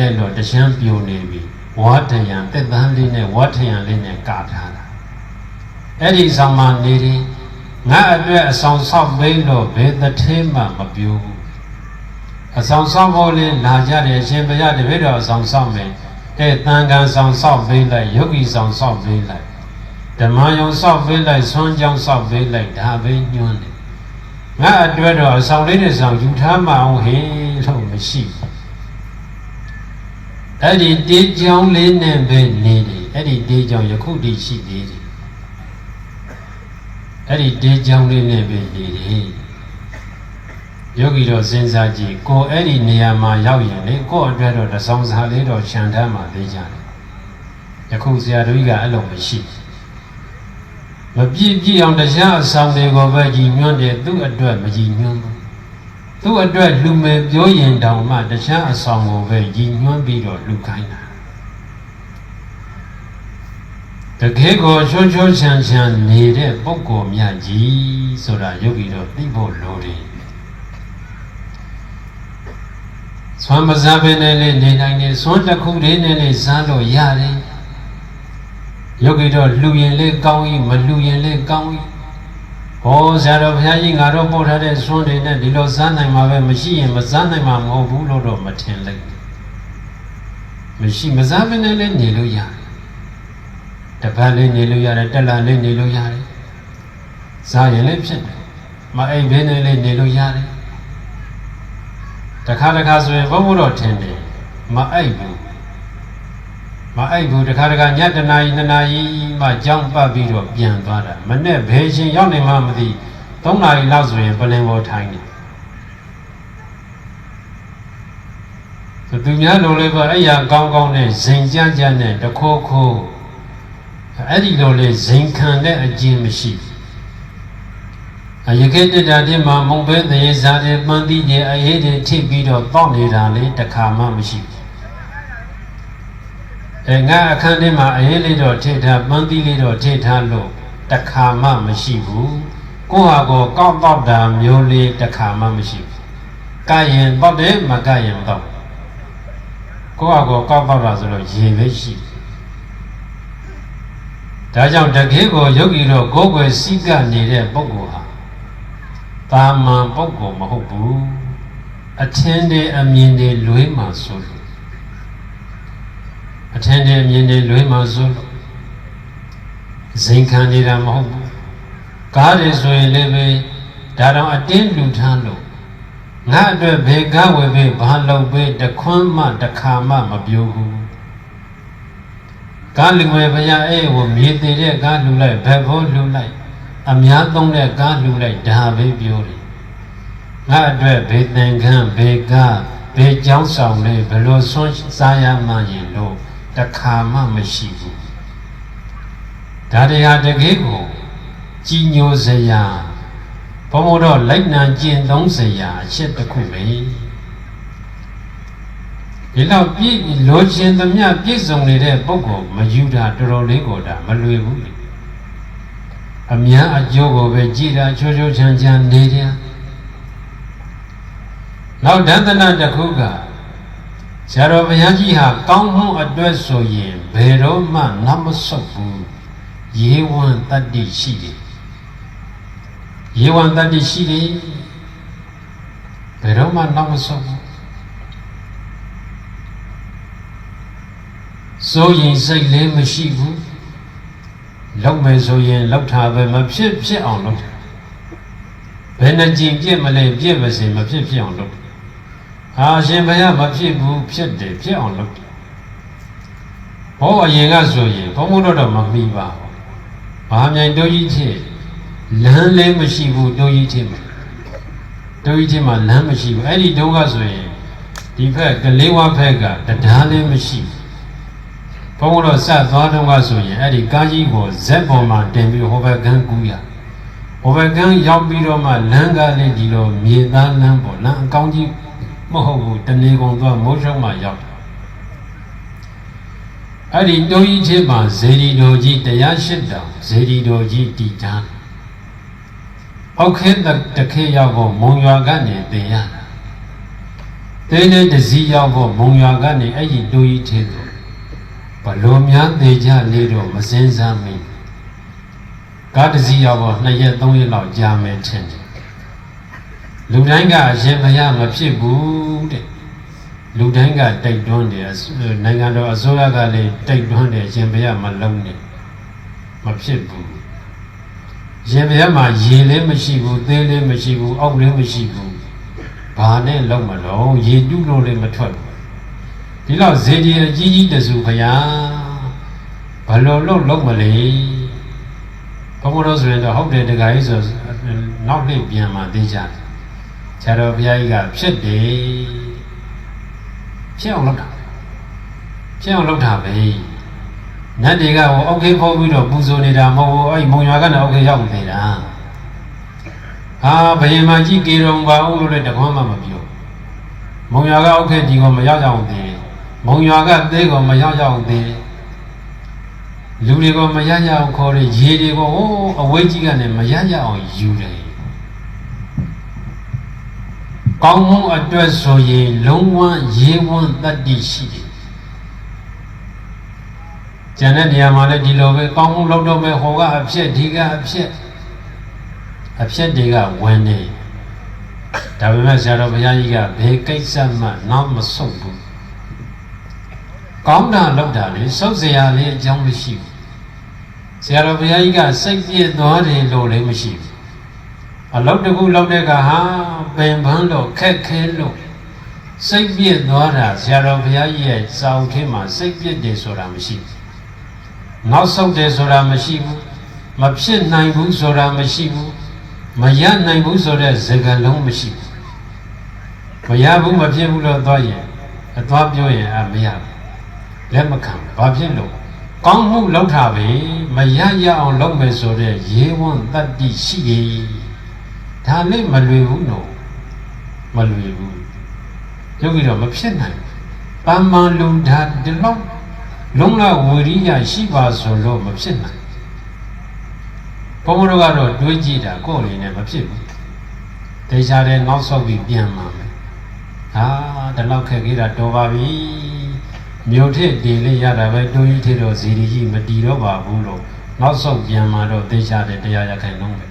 တဲ့လို့တရှမ်းပြိုနေပြီဝါထယံတက်တန်းလေးနဲ့ဝါထယံလေးနဲ့ကာထားတာအဲ့ဒီဆောင်မနေရင်ငါအတွက်အဆောင်ဆောက်ပေးလို့ဘယ်တစ်ထဲမှမပြိုဘူးအဆောင်ဆောက်ဖို့လေးလာကြတယ်အရှင်ဘုရားတပည့်တော်အဆောင်ဆောက်မယ်တဲ့တန်ခံဆောင်ဆောက်ပေးလိုက်ယောဂီဆောင်ဆောက်ပေးလိုက်ဓမ္မယုံဆောက်ပေးလိုက်ဆွမ်းကြောင်းဆောက်ပေးလိုက်ဒါပဲညွှန်းတယ်ငါအတွက်တော့အဆောင်လေးနဲ့ဆောင်ယူထားမအောင်ဟေးလို့မရှိဘူး အဲ့ဒီတေးကြောင်းလေးနဲ့ပဲနေတယ်အဲ့ဒီတေးကြောင်းယခုတည်းရှိသေးတယ်အဲ့ဒီတေးကြောင်းလေးနဲ့ပဲနေတယ်ယောဂီတော့စဉ်းစားကြည့်ကိုအဲ့ဒီနေရာမှာရောက်ရင်လေကို့အတွက်တော့တဆောင်စာလေးတော့ခြံထမ်းမှသေးကြတယ်ယခုဆရာတို့ကြီးကအဲ့လိုမရှိမပြည့်ပြည့်အောင်တရားအဆောင်တွေကိုပဲကြည်ညွှန်းတယ်သူ့အတွက်မကြည်ညွှန်းဘူး သူ့အတွက်လူမယ်ပြောရင်တောင်မှတရားအဆောင်ကိုပဲကြည်ညွှန်းပြီးတော့လူခိုင်းတာတကယ်ကိုချွန်းချွန်းချမ်းချမ်းနေတဲ့ပုဂ္ဂိုလ်မြတ်ကြီးဆိုတာယောဂီတော့သိဖို့လိုတယ်ဆွမ်းမစားဘဲနဲ့လေနေနိုင်တယ်ဆွမ်းတစ်ခုလေးနဲ့လေစားလို့ရတယ်ယောဂီတော့လှူရင်လေကောင်းကြီးမလှူရင်လေကောင်းကြီး ဟောဆရာတော်ဘုရားကြီးငါတို့ပို့ထားတဲ့ဆွမ်းတွေနဲ့ဒီလိုစားနိုင်မှာပဲမရှိရင်မစားနိုင်မှာမဟုတ်ဘူးလို့တော့မထင်လိုက်မရှိမစားဘဲနဲ့လေနေလို့ရတယ်တပတ်လေးနေလို့ရတယ်တက်လာလေးနေလို့ရတယ်စားရင်လည်းဖြစ်တယ်မအိမ်ဘဲနဲ့လေးနေလို့ရတယ်တခါတခါဆိုရင်ဘုံဘုတော်ထင်တယ်မအိပ်ဘူး မအိပ်ဘူးတခါတခါညတနာရီနှစ်နာရီမှကြောင်းပတ်ပြီးတော့ပြန်သွားတာမနဲ့ဘယ်ချင်းရောက်နေမှမသိ၃နာရီလောက်ဆိုရင်ပလင်ပေါ်ထိုင်တယ်သူများလိုလေးပါအဲ့ရကောင်းကောင်းနဲ့ဇင်ကြကြနဲ့တခိုးခိုးအဲ့ဒီလိုလေဇင်ခံတဲ့အကျင့်မရှိဘူးအယခေတ္တတိမှာမုံပဲသေဇာတဲ့ပန်းသီးတွေအေးတွေထိပ်ပြီးတော့တောက်နေတာလေတခါမှမရှိဘူး အဲငါအခန်းထဲမှာအေးလေးတော့ထိထားပန်းသီးလေးတော့ထိထားလို့တခါမှမရှိဘူးကိုယ့်ဟာကိုကောက်တော့တာမျိုးလေးတခါမှမရှိဘူးကရင်တော့တယ်မကရင်မတော့ကိုယ့်ဟာကိုကောက်တော့တာဆိုတော့ရေပဲရှိတယ်ဒါကြောင့်တကယ်ကိုယောဂီတို့ကိုယ်ွယ်စိကနေတဲ့ပုဂ္ဂိုလ်ဟာတာမန်ပုဂ္ဂိုလ်မဟုတ်ဘူးအထင်တွေအမြင်တွေလွဲမှဆိုလို့ အထင်တွေအမြင်တွေလွဲမှဆိုလို့ဇင်ခံနေတာမဟုတ်ဘူးကားတွေဆိုရင်လည်းပဲဒါတော့အတင်းလူထားလို့ငါအတွက်ဘယ်ကားဝယ်ပဲဘာလုပ်ပဲတခွန်းမှတခါမှမပြောဘူးကားလူငယ်ဘုရားအဲ့ဟိုမြေသေးတဲ့ကားလူလိုက်ဘက်ဖို့လူလိုက်အများသုံးတဲ့ကားလူလိုက်ဒါပဲပြောတယ်ငါအတွက်ဘေးသင်္ကန်းဘေးကားဘေးကြောင်းဆောင်လေးဘလို့ဆွန်းစားရမှရင်လို့ တခါမှမရှိဘူးဒါတွေဟာတကယ်ကိုကြီးညိုစရာဘုံဘတော့လိုက်နံကျင့်သုံးစရာအချက်တစ်ခုပဲဒီလောက်ပြည့်လိုချင်သမျှပြည့်စုံနေတဲ့ပုဂ္ဂိုလ်မယူတာတော်တော်လေးကိုဒါမလွယ်ဘူးလေအများအကျိုးကိုပဲကြည်တာချိုးချိုးချမ်းချမ်းနေတယ်နောက်ဒသနာတစ်ခုက ဆရာတော်ဘုရားကြီးဟာကောင်းမှုအတွက်ဆိုရင်ဘယ်တော့မှနမဆုတ်ဘူးရေဝံတတ္တိရှိတယ်ရေဝံတတ္တိရှိတယ်ဘယ်တော့မှနမဆုတ်ဘူးစိုးရင်စိတ်လေးမရှိဘူးလောက်မယ်ဆိုရင်လောက်ထားပဲမဖြစ်ဖြစ်အောင်လုပ်ဘယ်နှကြင်ပြည့်မလဲပြည့်ပါစေမဖြစ်ဖြစ်အောင်လုပ် ဟာရှင်ဘုရားမဖြစ်ဘူးဖြစ်တယ်ဖြစ်အောင်လုပ်ဟောအရင်ကဆိုရင်ဘုံဘုတော်တော့မမိပါဘူးဘာမြိုင်တို့ကြီးဖြစ်လမ်းလေးမရှိဘူးတို့ကြီးဖြစ်မှာတို့ကြီးဖြစ်မှာလမ်းမရှိဘူးအဲ့ဒီတို့ကဆိုရင်ဒီဘက်ကလေးဝါဘက်ကတရားလေးမရှိဘူးဘုန်းတော်ဆက်သွားတော့ကဆိုရင်အဲ့ဒီကားကြီးကိုဇက်ပေါ်မှာတင်ပြီးဟိုဘက်ကန်းကူးရဟိုဘက်ကန်းရောက်ပြီးတော့မှလမ်းကားလေးဒီလိုမြေသားလမ်းပေါ်လမ်းအကောင်းကြီး မဟုတ်ဘူးတနေကုန်သွားမိုးချုံမှရောက်အဲ့ဒီတိုးကြီးချင်းမှာဇေဒီတော်ကြီးတရားရှိတောင်ဇေဒီတော်ကြီးတည်တာအောက်ခဲတခဲရောက်ဖို့မုံရွာကနေတင်ရတာသေးလေးတစ်စီးရောက်ဖို့မုံရွာကနေအဲ့ဒီတူကြီးထဲသို့ဘလို့များသေးကြလေးတော့မစင်းစားမိကားတစ်စီးရောက်ဖို့နှစ်ရက်သုံးရက်လောက်ကြာမယ်ထင်တယ် လူတိုင်းကအရင်မရမဖြစ်ဘူးတဲ့လူတိုင်းကတိုက်တွန်းတယ်အစိုးနိုင်ငံတော်အစိုးရကလည်းတိုက်တွန်းတယ်ရင်မရမလုံးနဲ့မဖြစ်ဘူးရင်မရမှာရေလည်းမရှိဘူးသေးလည်းမရှိဘူးအောက်လည်းမရှိဘူးဘာနဲ့လုံးမလုံးရေတူးလို့လည်းမထွက်ဘူးဒီလောက်ဇေဒီအကြီးကြီးတစုခရာဘလို့လို့လုံးမလဲဘုံဘတော်ဆိုရင်တော့ဟုတ်တယ်တခါကြီးဆိုနောက်နေ့ပြန်มาသိကြတယ် ဆရာတော်ဘုရားကြီးကဖြစ်တယ်ဖြစ်အောင်လုပ်တာဖြစ်အောင်လုပ်တာပဲနတ်တွေကဟိုအောက်ခေးဖို့ပြီးတော့ပူဇော်နေတာမဟုတ်ဘူးအဲ့မုံရွာကနေအောက်ခေးရောက်နေတာဟာဘယင်မကြီးကေရုံပါဦးလို့လည်းတကွမ်းမှမပြောမုံရွာကအောက်ခေးဒီကမရောက်ရောက်သေးတယ်မုံရွာကသေးကမရောက်ရောက်သေးတယ်လူတွေကမရရအောင်ခေါ်တယ်ရေတွေကဟိုးအဝိတ်ကြီးကနေမရရအောင်ယူတယ် ကောင်းမှုအတွက်ဆိုရင်လုံးဝရေဝံတတ္တိရှိတယ်ကျန်တဲ့နေရာမှာလည်းဒီလိုပဲကောင်းမှုလုပ်တော့မဲ့ဟောကအဖြစ်ဒီကအဖြစ်အဖြစ်တွေကဝင်နေဒါပေမဲ့ဆရာတော်ဘုရားကြီးကဘယ်ကိစ္စမှနောက်မဆုတ်ဘူးကောင်းတာလုပ်တာလေစုပ်เสียရလေအကြောင်းမရှိဘူးဆရာတော်ဘုရားကြီးကစိတ်ပြည့်သွားတယ်လို့လည်းမရှိဘူး အလုပ်တစ်ခုလုပ်တဲ့ကဟာပင်ပန်းလို့ခက်ခဲလို့စိတ်ပြည့်သွားတာဆရာတော်ဘုရားကြီးရဲ့စာအုပ်ထဲမှာစိတ်ပြည့်တယ်ဆိုတာမရှိဘူးနောက်ဆုံးတယ်ဆိုတာမရှိဘူးမဖြစ်နိုင်ဘူးဆိုတာမရှိဘူးမရနိုင်ဘူးဆိုတဲ့စကားလုံးမရှိဘူးမရဘူးမဖြစ်ဘူးလို့သွားရင်အသွားပြောရင်အမရဘူးလက်မခံဘူးဘာဖြစ်လို့ကောင်းမှုလုပ်တာပဲမရရအောင်လုပ်မယ်ဆိုတဲ့ရေဝံတတ္တိရှိတယ် ဒါလည်းမလွယ်ဘူးနော်မလွယ်ဘူးယုတ်ပြီးတော့မဖြစ်နိုင်ပန်းမလူဓာတ်ဒီလောက်လုံးလဝီရိယရှိပါဆိုလို့မဖြစ်နိုင်ဘုံဘုရားကတော့တွေးကြည့်တာကိုယ်အနေနဲ့မဖြစ်ဘူးတေချာတဲ့နောက်ဆောက်ပြီးပြန်มาမယ်ဟာဒီလောက်ခက်ကြီးတာတော်ပါပြီမြို့ထက်တည်လေးရတာပဲတိုးကြီးထတော့ဇီရီကြီးမတီတော့ပါဘူးလို့နောက်ဆောက်ပြန်มาတော့တေချာတဲ့တရားရခိုင်လုံးပဲ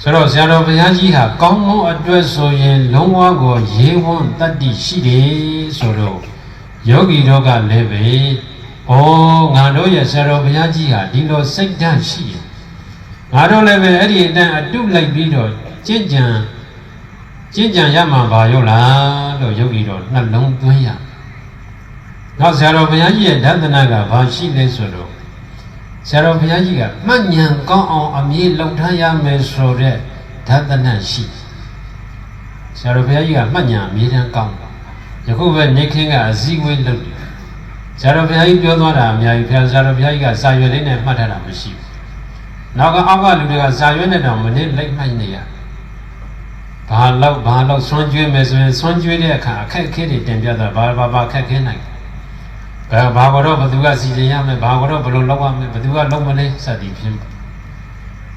ဆိုတော့ဆရာတော်ဘုရားကြီးဟာကောင်းမွန်အတွက်ဆိုရင်လုံးဝကိုရေဝံတတ္တိရှိတယ်ဆိုတော့ယောဂီတို့ကလည်းပဲဩငါတို့ရဲ့ဆရာတော်ဘုရားကြီးဟာဒီလိုစိတ်ဓာတ်ရှိတယ်ငါတို့လည်းပဲအဲ့ဒီအတန်းအတုလိုက်ပြီးတော့ကြင်ကြံကြင်ကြံရမှာပါရောလားလို့ယောဂီတို့နှလုံးသွင်းရနောက်ဆရာတော်ဘုရားကြီးရဲ့ဒသနာကဘာရှိလဲဆိုတော့ ဆရာတော်ဘုရားကြီးကမှတ်ဉာဏ်ကောင်းအောင်အမြဲလုံထားရမယ်ဆိုတဲ့ဒသနာရှိဆရာတော်ဘုရားကြီးကမှတ်ဉာဏ်အမြဲတမ်းကောင်းတယ်ယခုပဲနေခင်းကအစည်းအဝေးလုပ်တယ်ဇာတော်ဘုရားကြီးပြောသွားတာအများကြီးဖျားဇာတော်ဘုရားကြီးကစာရွက်လေးနဲ့မှတ်ထားတာမရှိဘူးနောက်ကအောက်ကလူတွေကစာရွက်နဲ့တော့မနစ်လိုက်မှိုက်နေရဘာလောက်ဘာလောက်ဆွမ်းကျွေးမယ်ဆိုရင်ဆွမ်းကျွေးတဲ့အခါအခက်အခဲတွေတင်ပြတာဘာဘာဘာခက်ခဲနိုင်ဘယ် ဘာကတော့ဘသူကစီစဉ်ရမယ်ဘာကတော့ဘယ်လိုလုပ်ရမယ်ဘသူကလုပ်မလဲစသည်ဖြင့်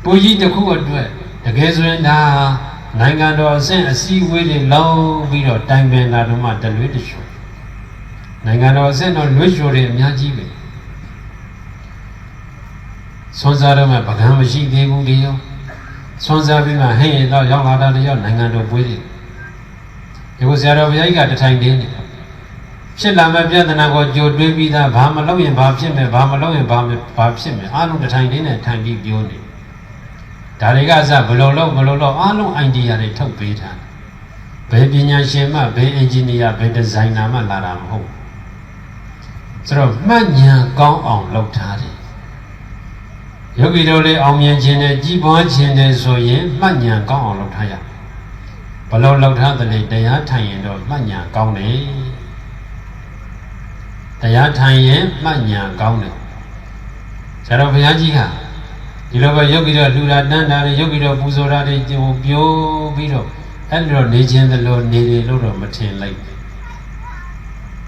ပူကြီးတစ်ခုအတွက်တကယ်ဆိုရင်ဒါနိုင်ငံတော်အဆင့်အစည်းအဝေးတွေလုံးပြီးတော့တိုင်ပင်လာတော့မှတလွေးတချို့နိုင်ငံတော်အဆင့်တော့လွေးချိုတွေအများကြီးပဲဆွမ်းစားတော့မှပကံမရှိသေးဘူးလေရောဆွမ်းစားပြီးမှဟင်းရင်တော့ရောက်လာတာတယောက်နိုင်ငံတော်ပွဲတွေဒီကိုဆရာတော်ဘုရားကြီးကတထိုင်တင်းနေ ဖြစ်လာမဲ့ပြဿနာကိုကြိုတွေးပြီးသားဘာမလုပ်ရင်ဘာဖြစ်မယ်ဘာမလုပ်ရင်ဘာဘာဖြစ်မယ်အားလုံးတထိုင်တင်းနဲ့ထိုင်ပြီးပြောနေဒါတွေကစဘလို့လို့ဘလို့လို့အားလုံး idea တွေထုတ်ပေးထားဘယ်ပညာရှင်မှဘယ် engineer ဘယ် designer မှလာတာမဟုတ်ဆိုတော့မှတ်ဉာဏ်ကောင်းအောင်လုပ်ထားတယ်ယောဂီတို့လေးအောင်မြင်ခြင်းနဲ့ကြီးပွားခြင်းနဲ့ဆိုရင်မှတ်ဉာဏ်ကောင်းအောင်လုပ်ထားရဘလို့လုပ်ထားတယ်လေတရားထိုင်ရင်တော့မှတ်ဉာဏ်ကောင်းတယ် တရားထိုင်ရင်မှတ်ဉာဏ်ကောင်းတယ်ဆရာတော်ဘုရားကြီးကဒီလိုပဲရုပ်ပြီးတော့လူတာတန်းတာတွေရုပ်ပြီးတော့ပူဇော်တာတွေပြိုးပြီးတော့အဲ့လိုနေခြင်းသလိုနေတယ်လို့တော့မထင်လိုက်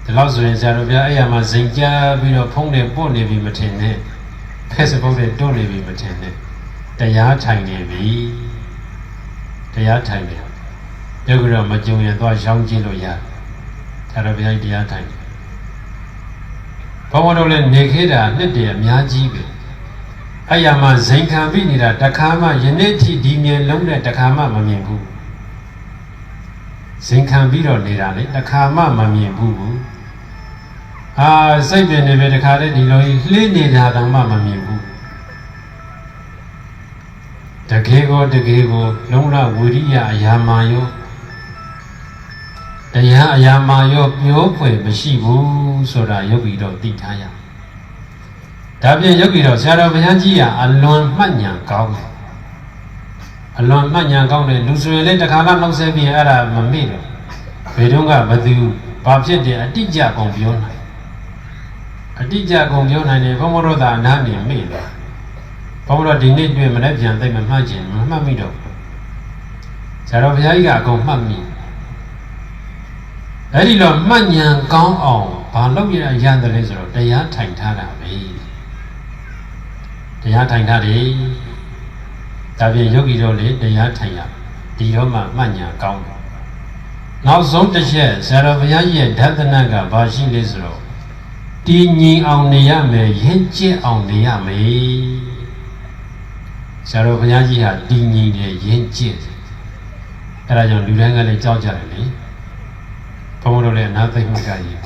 ဒီလောက်ဆိုရင်ဆရာတော်ဘုရားအဲ့ရမှာဇင်ကြပြီးတော့ဖုံးတယ်ပို့နေပြီမထင်နဲ့ Facebook တွေတွန့်နေပြီမထင်နဲ့တရားထိုင်နေပြီတရားထိုင်နေယောဂီတော့မကြုံရင်သွားရှောင်းကြည့်လို့ရတယ်ဒါတော့ဘုရားကြီးတရားထိုင် ဘုန်းဘုန်းတို့လည်းနေခဲ့တာနှစ်တည်းအများကြီးပဲအဲ့ရမှာဇိမ်ခံပြီးနေတာတခါမှယနေ့ထိဒီမြင်လုံးနဲ့တခါမှမမြင်ဘူးဇင်ခံပြီးတော့နေတာလေတခါမှမမြင်ဘူးဘူးအာစိတ်ပင်နေပဲတခါတည်းဒီလိုကြီးလှေးနေတာတောင်မှမမြင်ဘူးတကယ်ကိုတကယ်ကိုလုံးဝဝိရိယအယာမာယော တရားအယာမာယောပြောဖွယ်မရှိဘူးဆိုတာယောဂီတော့သိထားရဒါပြင်ယောဂီတော့ဆရာတော်ဘုရားကြီးကအလွန်မှတ်ဉာဏ်ကောင်းတယ်အလွန်မှတ်ဉာဏ်ကောင်းတယ်လူဆိုရင်လည်းတခါမှနှုတ်ဆက်ပြီးအဲ့ဒါမမေ့တော့ဘယ်တော့ကဘသူဘာဖြစ်တယ်အတိအကျကုန်ပြောနိုင်အတိအကျကုန်ပြောနိုင်တယ်ဘုမရောသာအနာနေမေ့သွားဘုမရောဒီနေ့တွေ့မနေ့ပြန်သိမမှတ်ခြင်းမမှတ်မိတော့ဆရာတော်ဘုရားကြီးကအကုန်မှတ်မိ အဲ့ဒီတော့မှတ်ဉာဏ်ကောင်းအောင်ဘာလုပ်ရရတယ်လဲဆိုတော့တရားထိုင်ထားတာပဲတရားထိုင်ထားတယ်ဒါပြင်ယောဂီတို့လေတရားထိုင်ရဒီတော့မှမှတ်ဉာဏ်ကောင်းတယ်နောက်ဆုံးတစ်ချက်ဆရာတော်ဘုရားကြီးရဲ့ဓာတနာကဘာရှိလဲဆိုတော့တည်ငြိမ်အောင်နေရမယ်ရင့်ကျက်အောင်နေရမယ်ဆရာတော်ဘုရားကြီးဟာတည်ငြိမ်တယ်ရင့်ကျက်တယ်အဲဒါကြောင့်လူတိုင်းကလည်းကြောက်ကြတယ်လေ ဘုန်းဘုန်းတို့လည်းအနာသိမှုကကြီး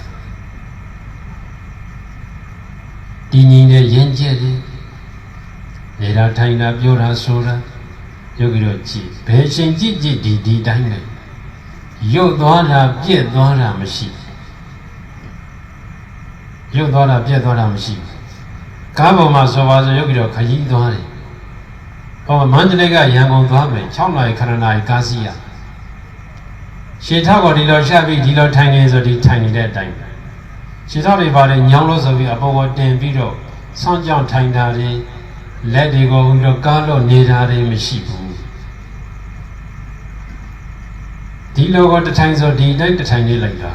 တည်ငြိမ်တယ်ရင့်ကျက်တယ်နေတာထိုင်တာပြောတာဆိုတာယောဂီတို့ကြည့်ဘယ်ချိန်ကြည့်ကြည့်ဒီဒီတိုင်းပဲရုပ်သွားတာပြက်သွားတာမရှိရုပ်သွားတာပြက်သွားတာမရှိကားပေါ်မှာဆိုပါဆိုရုပ်ပြီးတော့ခကြီးသွားတယ်ဟောမန္တလေးကရန်ကုန်သွားမယ်6နာရီခဏနာရီကားစီးရ ရှေထောက်ကဒီလိုရှာပြီးဒီလိုထိုင်နေဆိုဒီထိုင်နေတဲ့အတိုင်းရှေထောက်တွေပါတယ်ညောင်းလို့ဆိုပြီးအပေါ်ပေါ်တင်ပြီးတော့ဆောင်းကြောင်ထိုင်တာတွေလက်တွေကိုဟိုလိုကားလို့နေတာတွေမရှိဘူးဒီလိုကတထိုင်ဆိုဒီတိုင်းတထိုင်လေးလိုက်တာ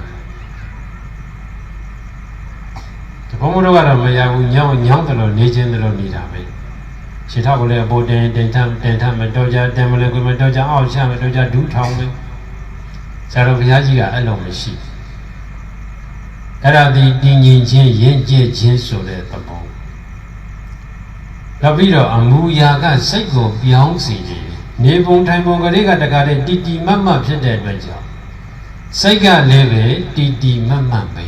တဘုံမတို့ကတော့မရဘူးညောင်းညောင်းတယ်လို့နေခြင်းတယ်လို့နေတာပဲခြေထောက်ကလည်းအပေါ်တင်တင်ထတင်ထမတော်ကြတင်မလဲကိုမတော်ကြအောက်ချမတော်ကြဒူးထောင်ပဲ ဆရာတော်ဘုရားကြီးကအဲ့လိုမရှိအဲ့ဒါဒီတည်ငြိမ်ခြင်းရင့်ကျက်ခြင်းဆိုတဲ့သဘောနောက်ပြီးတော့အမူအရာကစိတ်ကိုပြောင်းစေခြင်းနေပုံထိုင်ပုံကလေးကတခါတည်းတီတီမတ်မတ်ဖြစ်တဲ့အတွက်ကြောင့်စိတ်ကလည်းပဲတီတီမတ်မတ်ပဲ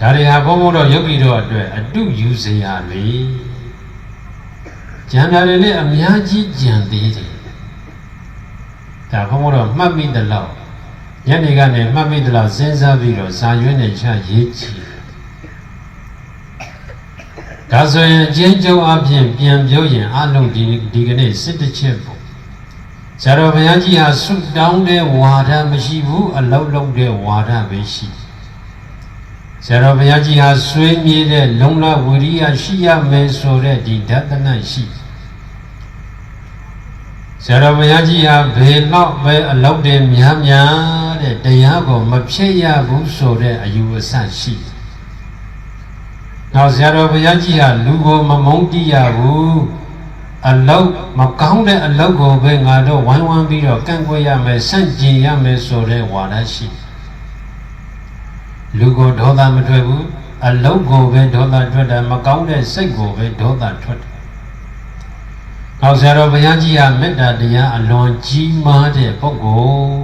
ဒါတွေဟာဘုန်းဘုန်းတော်ယောဂီတို့အတွက်အတုယူစရာလေကြံတာတွေလည်းအများကြီးကြံသေးတယ် ဒါဘုန်းဘုန်းတော်မှတ်မိတဲ့လောက်ညနေကနေမှတ်မိတဲ့လောက်စဉ်းစားပြီးတော့ဇာရွေးနဲ့ချရေးကြည့်ဒါဆိုရင်အချင်းကျုံအပြင်ပြန်ပြောရင်အလုံးဒီဒီကနေ့စစ်တစ်ချက်ပေါ့ဇာတော်ဘုရားကြီးဟာဆုတောင်းတဲ့ဝါဒမရှိဘူးအလောက်လုံးတဲ့ဝါဒပဲရှိဇာတော်ဘုရားကြီးဟာဆွေးမြေ့တဲ့လုံလဝိရိယရှိရမယ်ဆိုတဲ့ဒီဒသနရှိ ဇာတော်ဘုရားကြီးဟာဘယ်တော့ပဲအလောက်တဲ့များများတဲ့တရားကိုမဖြစ်ရဘူးဆိုတဲ့အယူအဆရှိတယ်နောက်ဆရာတော်ဘုရားကြီးဟာလူကိုမမုန်းတိရဘူးအလောက်မကောင်းတဲ့အလောက်ကိုပဲငါတို့ဝိုင်းဝန်းပြီးတော့ကန့်ကွက်ရမယ်ဆန့်ကျင်ရမယ်ဆိုတဲ့ဝါဒရှိလူကိုဒေါသမထွက်ဘူးအလောက်ကိုပဲဒေါသထွက်တယ်မကောင်းတဲ့စိတ်ကိုပဲဒေါသထွက်တယ်။ နောက်ဆရာတော်ဘုရားကြီးဟာမေတ္တာတရားအလွန်ကြီးမားတဲ့ပုဂ္ဂိုလ်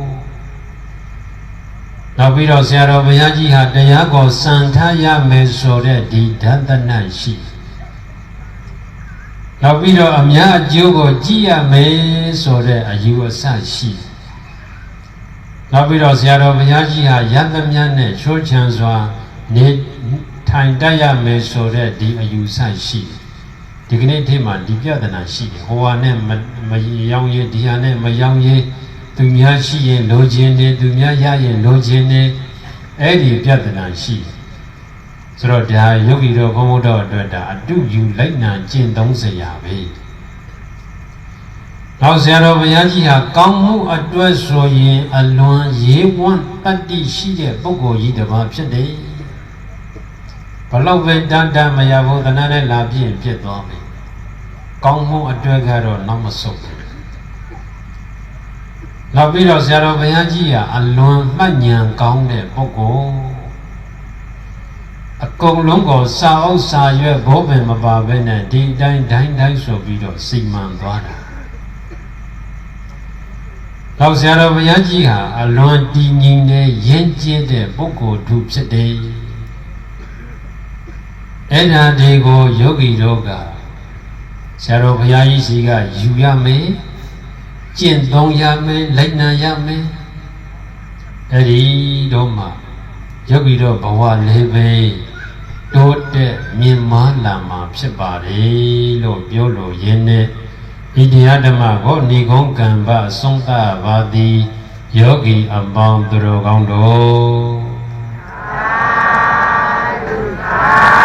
နောက်ပြီးတော့ဆရာတော်ဘုရားကြီးဟာတရားကိုစံထားရမယ်ဆိုတဲ့ဒီဓာတနာရှိနောက်ပြီးတော့အများအကျိုးကိုကြည့်ရမယ်ဆိုတဲ့အယူအဆရှိနောက်ပြီးတော့ဆရာတော်ဘုရားကြီးဟာယသမြတ်နဲ့ချိုးချံစွာနေထိုင်တတ်ရမယ်ဆိုတဲ့ဒီအယူဆရှိ ဒီကနေ့အထိမှဒီပြဿနာရှိတယ်ဟိုဟာနဲ့မရောင်ရေးဒီဟာနဲ့မရောင်ရေးသူများရှိရင်လိုချင်တယ်သူများရရင်လိုချင်တယ်အဲ့ဒီပြဿနာရှိဆိုတော့ဒါယောဂီတော်ဘုံဘုဒ္ဓအတွက်ဒါအတုယူလိုက်နာကျင့်သုံးစရာပဲနောက်ဆရာတော်ဘုရားကြီးဟာကောင်းမှုအတွက်ဆိုရင်အလွန်ရေးဝန်းတတ္တိရှိတဲ့ပုဂ္ဂိုလ်ကြီးတစ်ပါးဖြစ်တယ် ဘလောက်ပဲတန်တန်မရဘူးသနာနဲ့လာပြည့်ဖြစ်သွားမယ်ကောင်းမှုအတွက်ကတော့နောက်မဆုတ်ဘူးနောက်ပြီးတော့ဆရာတော်ဘုရားကြီးကအလွန်မှတ်ဉာဏ်ကောင်းတဲ့ပုဂ္ဂိုလ်အကုန်လုံးကိုစာအုပ်စာရွက်ဘောပင်မပါဘဲနဲ့ဒီတိုင်းတိုင်းတိုင်းဆိုပြီးတော့စိတ်မှန်သွားတာနောက်ဆရာတော်ဘုရားကြီးဟာအလွန်တည်ငြိမ်တဲ့ရင့်ကျက်တဲ့ပုဂ္ဂိုလ်သူဖြစ်တယ် အဲ့ညာဒီကိုယောဂီတို့ကဆရာတော်ဘုရားကြီးစီကယူရမယ်ကျင့်သုံးရမယ်လိုက်နာရမယ်အဲ့ဒီတော့မှယောဂီတို့ဘဝလေးပဲတိုးတက်မြင့်မားလာမှာဖြစ်ပါလေလို့ပြောလို့ရင်းနဲ့ဤတရားဓမ္မကိုဏိကုံကံပဆုံးသပါသည်ယောဂီအပေါင်းသူတော်ကောင်းတို့သာသုသာ